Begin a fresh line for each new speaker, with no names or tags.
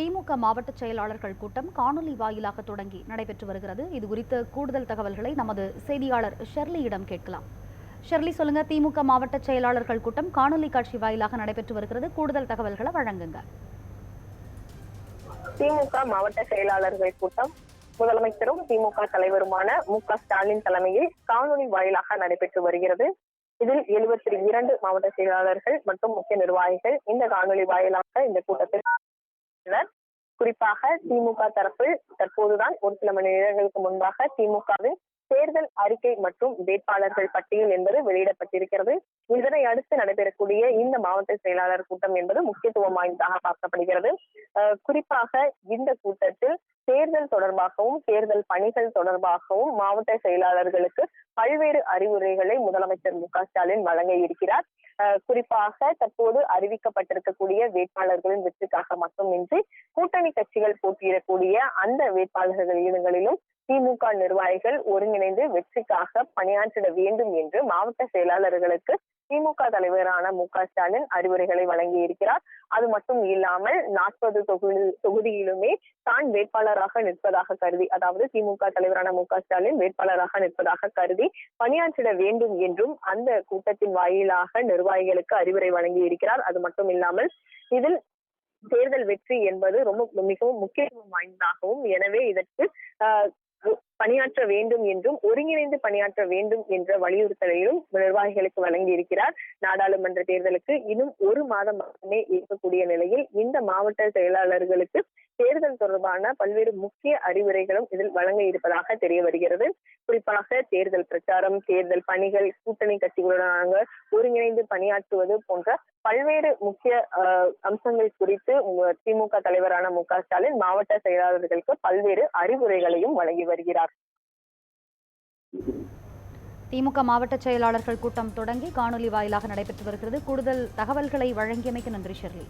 திமுக மாவட்ட செயலாளர்கள் கூட்டம் காணொலி வாயிலாக தொடங்கி நடைபெற்று வருகிறது. இது குறித்த கூடுதல் தகவல்களை நமது செய்தியாளர் ஷெர்லியிடம் கேட்கலாம். ஷெர்லி சொல்லுங்க. திமுக மாவட்ட செயலாளர்கள் கூட்டம் காணொலி காட்சி வாயிலாக நடைபெற்று வருகிறது. கூடுதல் தகவல்களை வழங்குங்க.
திமுக மாவட்ட செயலாளர்கள் கூட்டம் முதலமைச்சரும் திமுக தலைவருமான மு க ஸ்டாலின் தலைமையில் காணொலி வாயிலாக நடைபெற்று வருகிறது. இதில் எழுபத்தி இரண்டு மாவட்ட செயலாளர்கள் மற்றும் முக்கிய நிர்வாகிகள் இந்த காணொலி வாயிலாக இந்த கூட்டத்தில் உள்ளனர். குறிப்பாக திமுக தரப்பில் தற்போதுதான் ஒரு சில மணி நேரங்களுக்கு முன்பாக திமுகவின் தேர்தல் அறிக்கை மற்றும் வேட்பாளர்கள் பட்டியல் என்பது வெளியிடப்பட்டிருக்கிறது. இதனை அடுத்து நடைபெறக்கூடிய இந்த மாவட்ட செயலாளர் கூட்டம் என்பது முக்கியத்துவம் வாய்ந்ததாக பார்க்கப்படுகிறது. குறிப்பாக இந்த கூட்டத்தில் தேர்தல் தொடர்பாகவும் தேர்தல் பணிகள் தொடர்பாகவும் மாவட்ட செயலாளர்களுக்கு பல்வேறு அறிவுரைகளை முதலமைச்சர் மு க ஸ்டாலின் வழங்க இருக்கிறார். குறிப்பாக தற்போது அறிவிக்கப்பட்டிருக்கக்கூடிய வேட்பாளர்களின் வெற்றிக்காக மட்டுமின்றி கூட்டணி கட்சிகள் போட்டியிடக்கூடிய அந்த வேட்பாளர்கள் இடங்களிலும் திமுக நிர்வாகிகள் ஒருங்கிணைந்து வெற்றிக்காக பணியாற்றிட வேண்டும் என்று மாவட்ட செயலாளர்களுக்கு திமுக தலைவரான மு க ஸ்டாலின் அறிவுரைகளை வழங்கி இருக்கிறார் அது மட்டும் இல்லாமல் நாற்பது தொகுதி தொகுதியிலுமே தான் வேட்பாளராக நிற்பதாக கருதி அதாவது திமுக தலைவரான மு க ஸ்டாலின் வேட்பாளராக நிற்பதாக கருதி பணியாற்றிட வேண்டும் என்றும் அந்த கூட்டத்தின் வாயிலாக நிர்வாகிகளுக்கு அறிவுரை வழங்கி இருக்கிறார் அது மட்டும் இல்லாமல் இதில் தேர்தல் வெற்றி என்பது ரொம்ப மிகவும் முக்கியத்துவம் வாய்ந்ததாகவும் எனவே இதற்கு ஆஹ், பணியாற்ற வேண்டும் என்றும் ஒருங்கிணைந்து பணியாற்ற வேண்டும் என்ற வலியுறுத்தலையும் நிர்வாகிகளுக்கு வழங்கி இருக்கிறார் நாடாளுமன்ற தேர்தலுக்கு இன்னும் ஒரு மாதம் மட்டுமே இருக்கக்கூடிய நிலையில் இந்த மாவட்ட செயலாளர்களுக்கு தேர்தல் தொடர்பான பல்வேறு முக்கிய அறிவுரைகளும் இதில் வழங்க இருப்பதாக தெரிய வருகிறது. குறிப்பாக தேர்தல் பிரச்சாரம் தேர்தல் பணிகள் கூட்டணி கட்சிகளுடனாக ஒருங்கிணைந்து பணியாற்றுவது போன்ற பல்வேறு முக்கிய அம்சங்கள் குறித்து திமுக தலைவரான மு ஸ்டாலின் மாவட்ட செயலாளர்களுக்கு பல்வேறு அறிவுரைகளையும் வழங்கி வருகிறார்.
திமுக மாவட்ட செயலாளர்கள் கூட்டம் தொடங்கி காணொலி வாயிலாக நடைபெற்று வருகிறது. கூடுதல் தகவல்களை வழங்கியமைக்கு நன்றி ஷெர்லி.